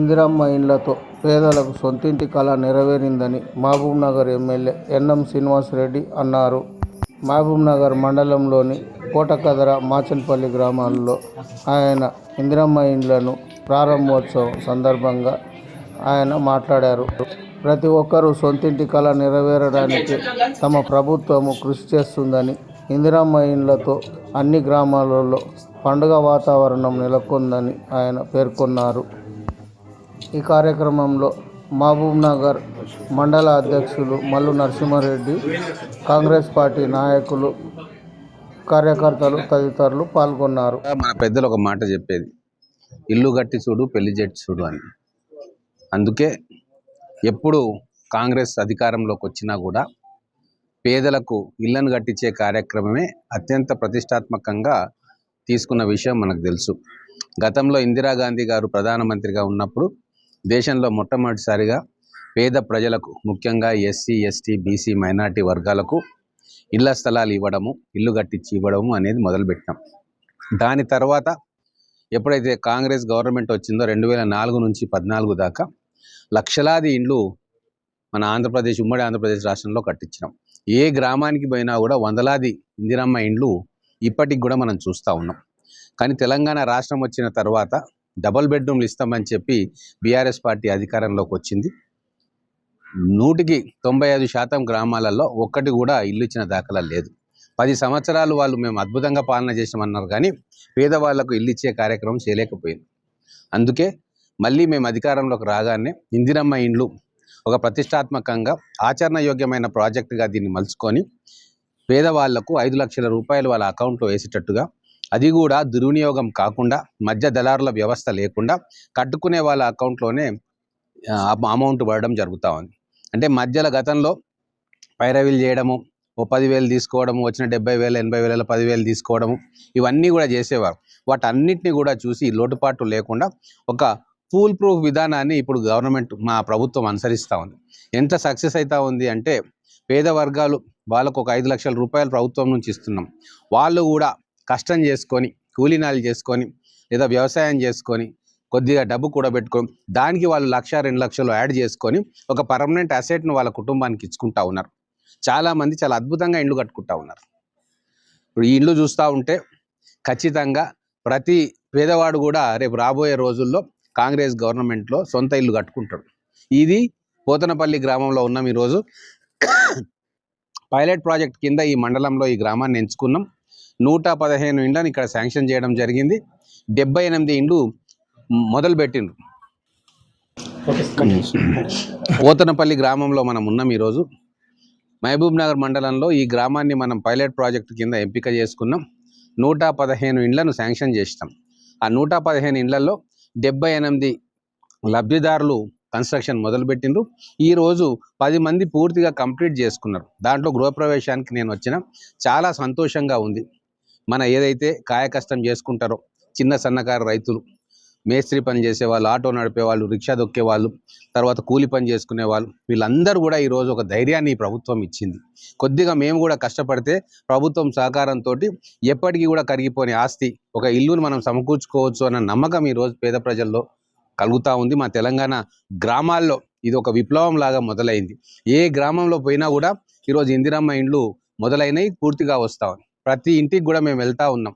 ఇందిరమ్మ ఇండ్లతో పేదలకు సొంతింటి కళ నెరవేరిందని మహబూబ్ నగర్ ఎమ్మెల్యే ఎన్ఎం శ్రీనివాసరెడ్డి అన్నారు. మహబూబ్ నగర్ మండలంలోని కోటకదర మాచన్పల్లి గ్రామాల్లో ఆయన ఇందిరమ్మ ఇండ్లను ప్రారంభోత్సవం సందర్భంగా ఆయన మాట్లాడారు. ప్రతి ఒక్కరూ సొంతింటి కళ నెరవేరడానికి తమ ప్రభుత్వము కృషి చేస్తుందని ఇందిరమ్మ ఇండ్లతో అన్ని గ్రామాలలో పండుగ వాతావరణం నెలకొందని ఆయన పేర్కొన్నారు. ఈ కార్యక్రమంలో మహబూబ్ నగర్ మండల అధ్యక్షులు మల్లు నరసింహారెడ్డి కాంగ్రెస్ పార్టీ నాయకులు కార్యకర్తలు తదితరులు పాల్గొన్నారు. మన పెద్దలు ఒక మాట చెప్పేది. ఇల్లు కట్టి చూడు పెళ్ళి జట్టి చూడు అని. అందుకే ఎప్పుడు కాంగ్రెస్ అధికారంలోకి వచ్చినా కూడా పేదలకు ఇళ్ళను కట్టించే కార్యక్రమమే అత్యంత ప్రతిష్టాత్మకంగా తీసుకున్న విషయం మనకు తెలుసు. గతంలో ఇందిరాగాంధీ గారు ప్రధానమంత్రిగా ఉన్నప్పుడు దేశంలో మొట్టమొదటిసారిగా పేద ప్రజలకు ముఖ్యంగా ఎస్సీ ఎస్టీ బీసీ మైనార్టీ వర్గాలకు ఇళ్ళ స్థలాలు ఇవ్వడము ఇల్లు కట్టించి ఇవ్వడము అనేది మొదలుపెట్టినాం. దాని తర్వాత ఎప్పుడైతే కాంగ్రెస్ గవర్నమెంట్ వచ్చిందో రెండు వేల నాలుగు నుంచి పద్నాలుగు దాకా లక్షలాది ఇండ్లు మన ఆంధ్రప్రదేశ్ ఉమ్మడి ఆంధ్రప్రదేశ్ రాష్ట్రంలో కట్టించినాం. ఏ గ్రామానికి పోయినా కూడా వందలాది ఇందిరమ్మ ఇండ్లు ఇప్పటికి కూడా మనం చూస్తూ ఉన్నాం. కానీ తెలంగాణ రాష్ట్రం వచ్చిన తర్వాత డబల్ బెడ్రూమ్లు ఇస్తామని చెప్పి బీఆర్ఎస్ పార్టీ అధికారంలోకి వచ్చింది. నూటికి తొంభై ఐదు శాతం గ్రామాలలో ఒక్కటి కూడా ఇల్లు ఇచ్చిన దాఖలా లేదు. పది సంవత్సరాలు వాళ్ళు మేము అద్భుతంగా పాలన చేసామన్నారు కానీ పేదవాళ్ళకు ఇల్లు ఇచ్చే కార్యక్రమం చేయలేకపోయింది. అందుకే మళ్ళీ మేము అధికారంలోకి రాగానే ఇందిరమ్మ ఇండ్లు ఒక ప్రతిష్టాత్మకంగా ఆచరణ యోగ్యమైన ప్రాజెక్టుగా దీన్ని మలుచుకొని పేదవాళ్ళకు ఐదు లక్షల రూపాయలు వాళ్ళ అకౌంట్లో వేసేటట్టుగా అది కూడా దుర్వినియోగం కాకుండా మధ్య దళారుల వ్యవస్థ లేకుండా కట్టుకునే వాళ్ళ అకౌంట్లోనే అమౌంట్ పడడం జరుగుతూ ఉంది. అంటే మధ్యలో గతంలో పైరవీలు చేయడము ఓ పదివేలు తీసుకోవడము వచ్చిన డెబ్బై వేలు ఎనభై వేల పదివేలు తీసుకోవడము ఇవన్నీ కూడా చేసేవారు. వాటన్నిటిని కూడా చూసి లోటుపాటు లేకుండా ఒక ఫూల్ ప్రూఫ్ విధానాన్ని ఇప్పుడు గవర్నమెంట్ మా ప్రభుత్వం అనుసరిస్తూ ఉంది. ఎంత సక్సెస్ అవుతా ఉంది అంటే పేద వర్గాలు వాళ్ళకు ఒక ఐదు లక్షల రూపాయలు ప్రభుత్వం నుంచి ఇస్తున్నాం. వాళ్ళు కూడా కష్టం చేసుకొని కూలీనాలు చేసుకొని లేదా వ్యవసాయం చేసుకొని కొద్దిగా డబ్బు కూడబెట్టుకొని దానికి వాళ్ళు లక్ష రెండు లక్షలు యాడ్ చేసుకొని ఒక పర్మనెంట్ అసెట్ను వాళ్ళ కుటుంబానికి ఇచ్చుకుంటా ఉన్నారు. చాలామంది చాలా అద్భుతంగా ఇండ్లు కట్టుకుంటా ఉన్నారు. ఇప్పుడు ఈ ఇల్లు చూస్తూ ఉంటే ఖచ్చితంగా ప్రతి పేదవాడు కూడా రేపు రాబోయే రోజుల్లో కాంగ్రెస్ గవర్నమెంట్లో సొంత ఇల్లు కట్టుకుంటాడు. ఇది పోతనపల్లి గ్రామంలో ఉన్నాం ఈరోజు. పైలట్ ప్రాజెక్ట్ కింద ఈ మండలంలో ఈ గ్రామాన్ని ఎంచుకున్నాం. నూట పదిహేను ఇండ్లను ఇక్కడ శాంక్షన్ చేయడం జరిగింది. డెబ్బై ఎనిమిది ఇండ్లు మొదలు పెట్టిండ్రు. పోతనపల్లి గ్రామంలో మనం ఉన్నాం ఈరోజు. మహబూబ్ నగర్ మండలంలో ఈ గ్రామాన్ని మనం పైలట్ ప్రాజెక్టు కింద ఎంపిక చేసుకున్నాం. నూట పదిహేను ఇండ్లను శాంక్షన్ చేసినాం. ఆ నూట పదిహేను ఇండ్లలో డెబ్బై ఎనిమిది లబ్ధిదారులు కన్స్ట్రక్షన్ మొదలుపెట్టిండ్రు ఈరోజు పది మంది పూర్తిగా కంప్లీట్ చేసుకున్నారు. దాంట్లో గృహప్రవేశానికి నేను వచ్చిన. చాలా సంతోషంగా ఉంది. మన ఏదైతే కాయ కష్టం చేసుకుంటారో చిన్న సన్నకారు రైతులు మేస్త్రి పని చేసేవాళ్ళు ఆటో నడిపే వాళ్ళు రిక్షా దొక్కే వాళ్ళు తర్వాత కూలి పని చేసుకునే వాళ్ళు వీళ్ళందరూ కూడా ఈరోజు ఒక ధైర్యాన్ని ప్రభుత్వం ఇచ్చింది. కొద్దిగా మేము కూడా కష్టపడితే ప్రభుత్వం సహకారంతో ఎప్పటికీ కూడా కరిగిపోని ఆస్తి ఒక ఇల్లును మనం సమకూర్చుకోవచ్చు అన్న నమ్మకం ఈరోజు పేద ప్రజల్లో కలుగుతూ ఉంది. మా తెలంగాణ గ్రామాల్లో ఇది ఒక విప్లవం లాగా మొదలైంది. ఏ గ్రామంలో పోయినా కూడా ఈరోజు ఇందిరమ్మ ఇండ్లు మొదలైనవి పూర్తిగా వస్తా ఉంది ప్రతి ఇంటికి కూడా మేము వెళ్తూ ఉన్నాం.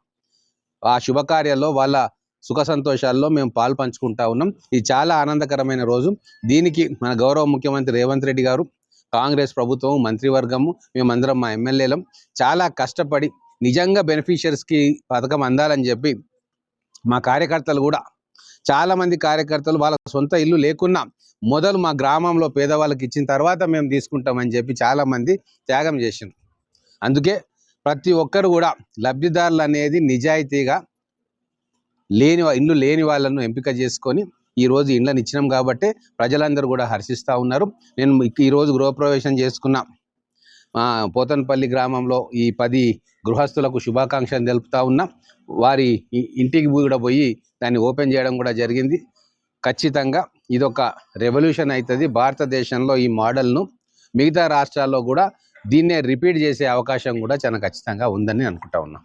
ఆ శుభకార్యాల్లో వాళ్ళ సుఖ సంతోషాల్లో మేము పాలు పంచుకుంటా ఉన్నాం. ఇది చాలా ఆనందకరమైన రోజు. దీనికి మన గౌరవ ముఖ్యమంత్రి రేవంత్ రెడ్డి గారు కాంగ్రెస్ ప్రభుత్వం మంత్రివర్గము మేమందరం మా ఎమ్మెల్యేలం చాలా కష్టపడి నిజంగా బెనిఫిషియర్స్కి పథకం అందాలని చెప్పి మా కార్యకర్తలు కూడా చాలామంది కార్యకర్తలు వాళ్ళ సొంత ఇల్లు లేకున్నా మొదలు మా గ్రామంలో పేదవాళ్ళకి ఇచ్చిన తర్వాత మేము తీసుకుంటామని చెప్పి చాలామంది త్యాగం చేసిండ్రు. అందుకే ప్రతి ఒక్కరు కూడా లబ్ధిదారులు అనేది నిజాయితీగా లేని ఇల్లు లేని వాళ్ళను ఎంపిక చేసుకొని ఈరోజు ఇండ్లను ఇచ్చినాం కాబట్టి ప్రజలందరూ కూడా హర్షిస్తూ ఉన్నారు. నేను ఈరోజు గృహప్రవేశం చేసుకున్న పోతన్పల్లి గ్రామంలో ఈ పది గృహస్థులకు శుభాకాంక్షలు తెలుపుతా ఉన్నా. వారి ఇంటికి కూడా పోయి దాన్ని ఓపెన్ చేయడం కూడా జరిగింది. ఖచ్చితంగా ఇదొక రెవల్యూషన్ అవుతుంది భారతదేశంలో ఈ మోడల్ను మిగతా రాష్ట్రాల్లో కూడా దీన్నే రిపీట్ చేసే అవకాశం కూడా చాలా ఖచ్చితంగా ఉందని అనుకుంటా ఉన్నాం.